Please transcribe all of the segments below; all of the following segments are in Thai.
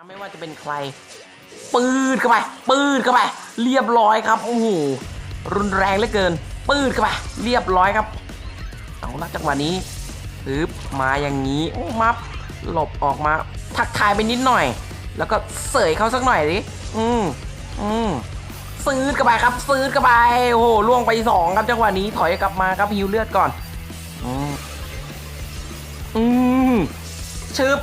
นะไม่ว่าจะเป็นใคร ปืดเข้าไป ปืดเข้าไป เรียบร้อยครับโอ้โหรุนแรงเหลือเกิน ปืดเข้าไปเรียบร้อยครับ เอาละจังหวะนี้ปึ๊บมาอย่างนี้โอ้มับหลบออกมา ทักทายไปนิดหน่อย แล้วก็เสยเขาสักหน่อยดิอืมอืมซื้อเข้าไปครับ ซื้อเข้าไปโอ้โหล่วงไปสองครับจังหวะนี้ถอยกลับมาครับฮิวเลือดก่อน อืมอืมชึบ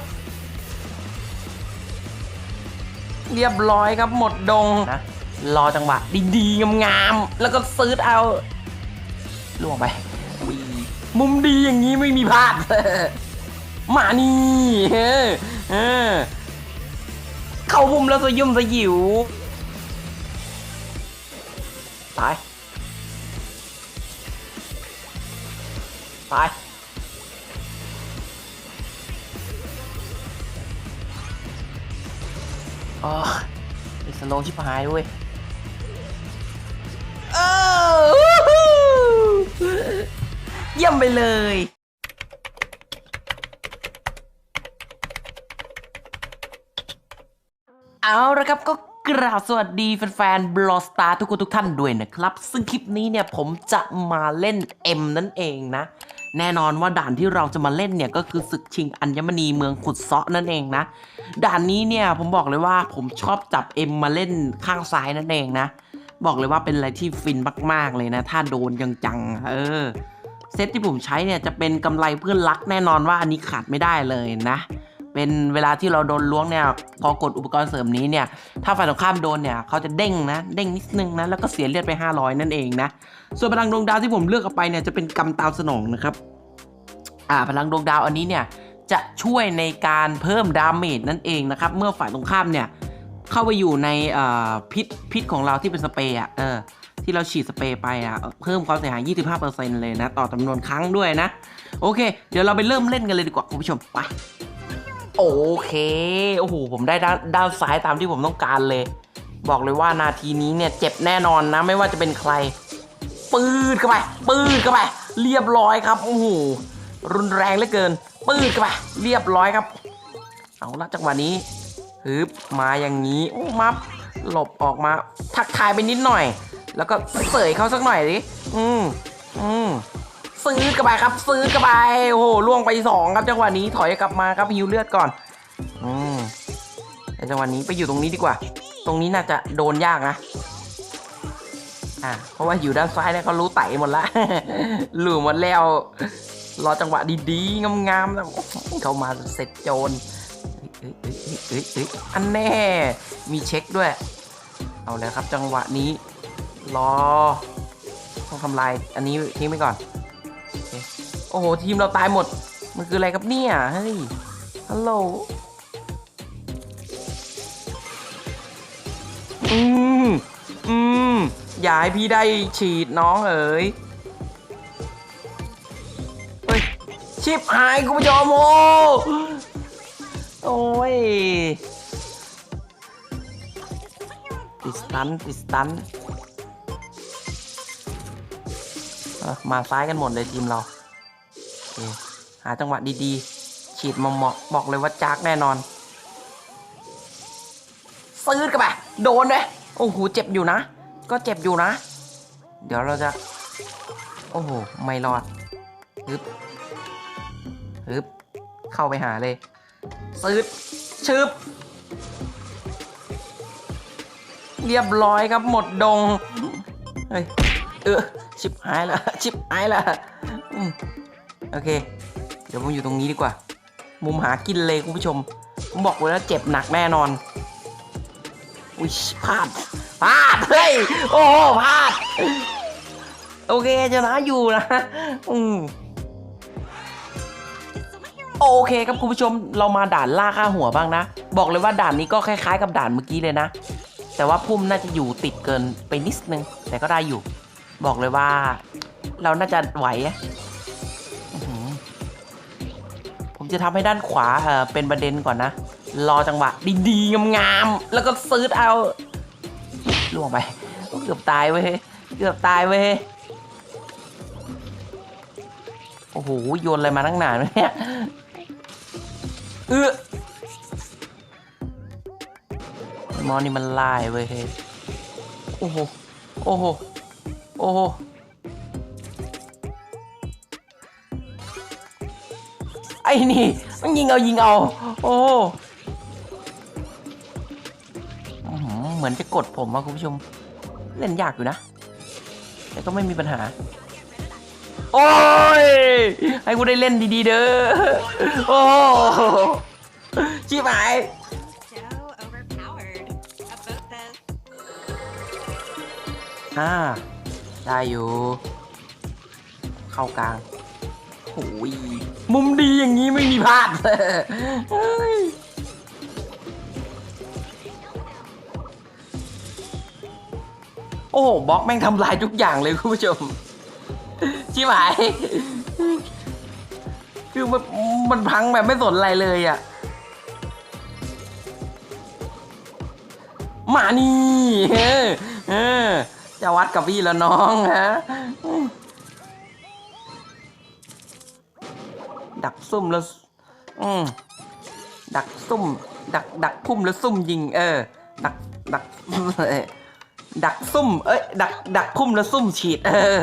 เรียบร้อยครับหมดดงนะรอจังหวะดีๆงามๆแล้วก็ซื้อเอาล่วงไปมุมดีอย่างนี้ไม่มีพลาดมานี่เออเออเข้ามุมแล้วสยุ่มสยิวตายตาย อ๋อสโลชิบหายด้วยเออเยี่ยมไปเลยเอาละครับก็กราบสวัสดีแฟนๆบลอสตาร์ทุกคนทุกท่านด้วยนะครับ ซึ่งคลิปนี้เนี่ยผมจะมาเล่น M นั่นเองนะ แน่นอนว่าด่านที่เราจะมาเล่นเนี่ยก็คือศึกชิงอัญมณีเมืองขุดเซาะนั่นเองนะ ด่านนี้เนี่ยผมบอกเลยว่าผมชอบจับเอ็มาเล่นข้างซ้ายนั่นเองนะ บอกเลยว่าเป็นอะไรที่ฟินมากๆเลยนะ ถ้าโดนจังๆเออเซตที่ผมใช้เนี่ยจะเป็นกำไรเพื่อนรักแน่นอนว่าอันนี้ขาดไม่ได้เลยนะ เป็นเวลาที่เราโดนล้วงเนี่ยพอกดอุปกรณ์เสริมนี้เนี่ย ถ้าฝ่ายตรงข้ามโดนเนี่ยเขาจะเด้งนะเด้งนิดนึงนะแล้วก็เสียเลือดไป 500 นั่นเองนะส่วนพลังดวงดาวที่ผมเลือกเอาไปเนี่ยจะเป็นกำตามสนองนะครับอ่าพลังดวงดาวอันนี้เนี่ยจะช่วยในการเพิ่มดาเมจนั่นเองนะครับเมื่อฝ่ายตรงข้ามเนี่ยเข้าไปอยู่ในพิษพิษของเราที่เป็นสเปรย์อะเออที่เราฉีดสเปรย์ไปอะเพิ่มความเสียหาย 25%เลยนะ ต่อจำนวนครั้งด้วยนะ โอเค เดี๋ยวเราไปเริ่มเล่นกันเลยดีกว่า คุณผู้ชม ไป โอเค โอ้โห ผมได้ด้านด้านซ้ายตามที่ผมต้องการเลย บอกเลยว่านาทีนี้เนี่ยเจ็บแน่นอนนะ ไม่ว่าจะเป็นใคร ปืดเข้าไป ปืดเข้าไป เรียบร้อยครับ โอ้โห รุนแรงเหลือเกิน ปืดเข้าไป เรียบร้อยครับ เอาละจังหวะนี้ฮึบมาอย่างนี้ โอ้มับหลบออกมา ทักทายไปนิดหน่อย แล้วก็เสยเขาสักหน่อยดิ อืมอืม ซื้อกลับไปครับ ซื้อกลับไปโอ้โหล่วงไปสองครับจังหวะนี้ถอยกลับมาครับฮิวเลือดก่อนอืมแต่จังหวะนี้ไปอยู่ตรงนี้ดีกว่า ตรงนี้น่าจะโดนยากนะอ่าเพราะว่าอยู่ด้านซ้ายเนี่ยเขารู้ไต่หมดละหลูหมดแล้วรอจังหวะดีๆงามๆนะเขามาเสร็จโจรเอ้ยเอ้ยเอ้ยเอ้ยเอ้ยอันแน่มีเช็คด้วย เอาแล้วครับจังหวะนี้ รอ ต้องทำลายอันนี้ทิ้งไปก่อน อ้โห ทีมเราตายหมด มันคืออะไรครับเนี่ย เฮ้ย ฮัลโหล อืม อืม อย่าให้พี่ได้ฉีดน้องเอ๋ยเฮ้ย ชิปหายคุณผู้ชมโอ้โอ้ย ติดสตัน ติดสตันมาซ้ายกันหมดเลยทีมเรา หาจังหวะดีๆ ฉีดเหมาะๆบอกเลยว่าจากแน่นอน ซื้อกันไปโดนเลยโอ้โหเจ็บอยู่นะ ก็เจ็บอยู่นะ เดี๋ยวเราจะ โอ้โห ไม่รอดฮึบฮึบเข้าไปหาเลย ซื้อชึบ เรียบร้อยครับหมดดง เฮ้ย เออ ชิบหายละ ชิบหายละอืม โอเค เดี๋ยวผมอยู่ตรงนี้ดีกว่า มุมหากินเลยคุณผู้ชม ผมบอกไว้แล้วเจ็บหนักแน่นอน อุ้ยพลาดพลาดเฮ้ยโอ้โหพลาด โอเคชนะอยู่นะอืมโอเคครับคุณผู้ชมเรามาด่านล่าค่าหัวบ้างนะ บอกเลยว่าด่านนี้ก็คล้ายๆ กับด่านเมื่อกี้เลยนะ แต่ว่าพุ่มน่าจะอยู่ติดเกินไปนิดนึง แต่ก็ได้อยู่ บอกเลยว่า เราน่าจะไหว จะทำให้ด้านขวาเออเป็นประเด็นก่อนนะ รอจังหวะดีๆงามๆแล้วก็ซื้อเอาล่วงไปเกือบตายเว้ยเกือบตายเว้ยโอ้โหโยนอะไรมาตั้งนานเนี่ยเออมอนนี่มันลายเว้ยโอ้โหโอ้โหโอ้โห ไอ้นี่ มันยิงเอายิงเอา โอ้โหเหมือนจะกดผมอะคุณผู้ชม เล่นยากอยู่นะ แต่ก็ไม่มีปัญหา โอ้ย ให้กูได้เล่นดีๆเด้อ โอ้ชิบหายอ่า ได้อยู่ เข้ากลาง โอ้ยมุมดีอย่างนี้ไม่มีพลาดโอ้โหบล็อกแม่งทำลายทุกอย่างเลยคุณผู้ชมชิบหายคือมันมันพังแบบไม่สนอะไรเลยอะมานี่เออเออจะวัดกับพี่แล้วน้องฮะ ดักซุ่มแล้ว อืมดักซุ่ม ดัก ดักพุ่มแล้วซุ่มยิง เออ ดัก ดัก ดักซุ่ม เอ้ย ดัก ดักพุ่มแล้วซุ่มฉีด เออ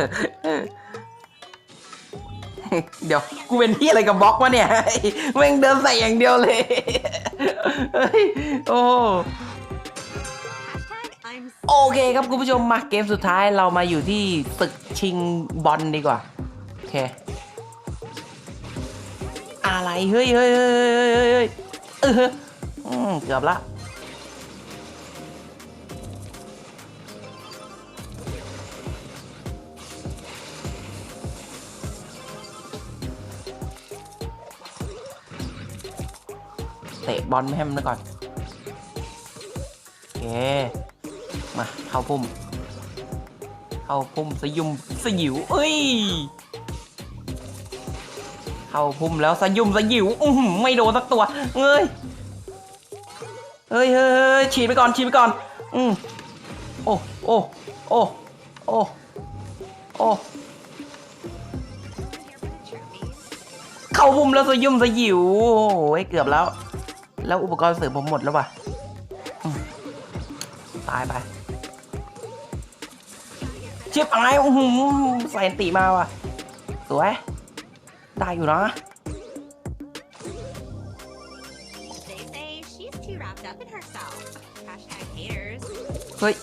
เดี๋ยว กูเป็นพี่อะไรกับบล็อกวะเนี่ยแม่งเดินใส่อย่างเดียวเลย เฮ้ย โอ้โอเคครับคุณผู้ชมมาเกมสุดท้ายเรามาอยู่ที่ศึกชิงบอลดีกว่า โอเค อะไรเฮ้ยเฮ้ยเฮ้ยเฮ้ยเออเกือบละเตะบอลไม่ให้มันก่อนโอเค มาเข้าพุ่ม เข้าพุ่มสยุมสยิวเอ้ย เข้าพุ่มแล้วสยุมสยิวอือหือไม่โดนสักตัวเอ้ยเฮ้ยเฮ้ยเฮ้ยฉีดไปก่อนฉีดไปก่อน อืมโอ้โอ้โอ้โอ้โอ้เข้าพุ่มแล้วสยุมสยิวโอ้ยเกือบแล้ว แล้วอุปกรณ์เสริมผมหมดแล้วว่ะตายไปเชิบหายอื้อหือใส่อันติมาว่ะ สวย ได้อยู่นะ They say she's too wrapped up in herself. Hashtag haters. เฮ้ย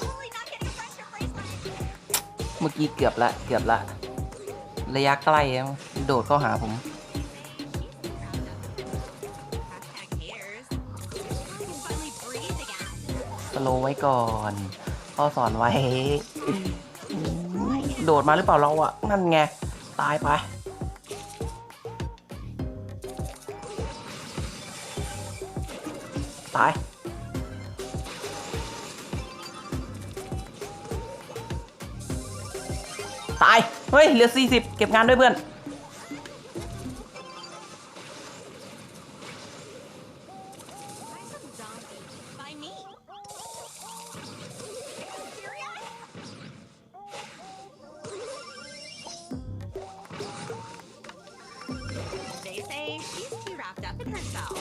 Totally not getting a friendship bracelet. เมื่อกี้เกือบละ เกือบละ ระยะใกล้อะโดดเข้าหาผม Hashtag haters. I can finally breathe again. สโลว์ไว้ก่อนพ่อสอนไว้ โดดมาหรือเปล่าเราอะนั่นไง ตายไป ตาย ตาย เฮ้ย เหลือ 40 เก็บงานด้วยเพื่อน They say she's too wrapped up in herself.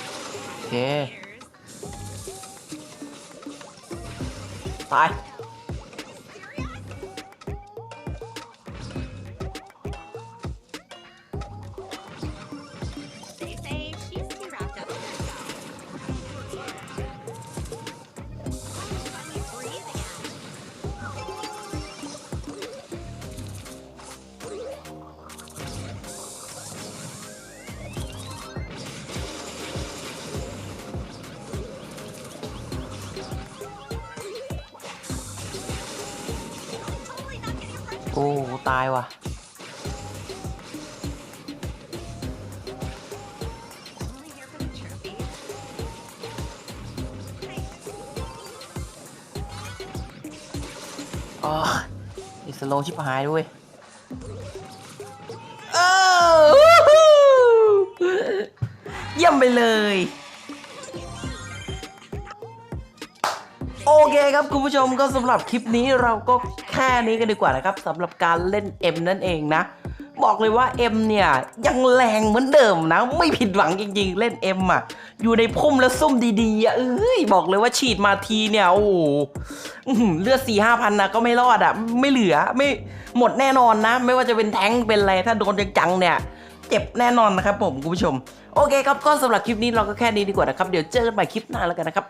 โอ โอ้ตายว่ะ อ๋ออิสโลชิบหายด้วย ผู้ชมก็สำหรับคลิปนี้เราก็แค่นี้กันดีกว่านะครับสำหรับการเล่น M นั่นเองนะ บอกเลยว่าเอ็มเนี่ยยังแรงเหมือนเดิมนะ ไม่ผิดหวังจริง ๆ เล่นเอ็มอะ อยู่ในพุ่มแล้วซุ่มดีๆอะเอ้ยบอกเลยว่าฉีดมาทีเนี่ยโอ้เลือดสี่ห้าพันนะก็ไม่รอดอะ ไม่เหลือไม่หมดแน่นอนนะ ไม่ว่าจะเป็นแท้งเป็นอะไรถ้าโดนจังๆเนี่ยเจ็บแน่นอนนะครับผมคุณผู้ชม โอเคครับก็สำหรับคลิปนี้เราก็แค่นี้ดีกว่านะครับ เดี๋ยวเจอกันใหม่คลิปหน้าแล้วกันนะครับ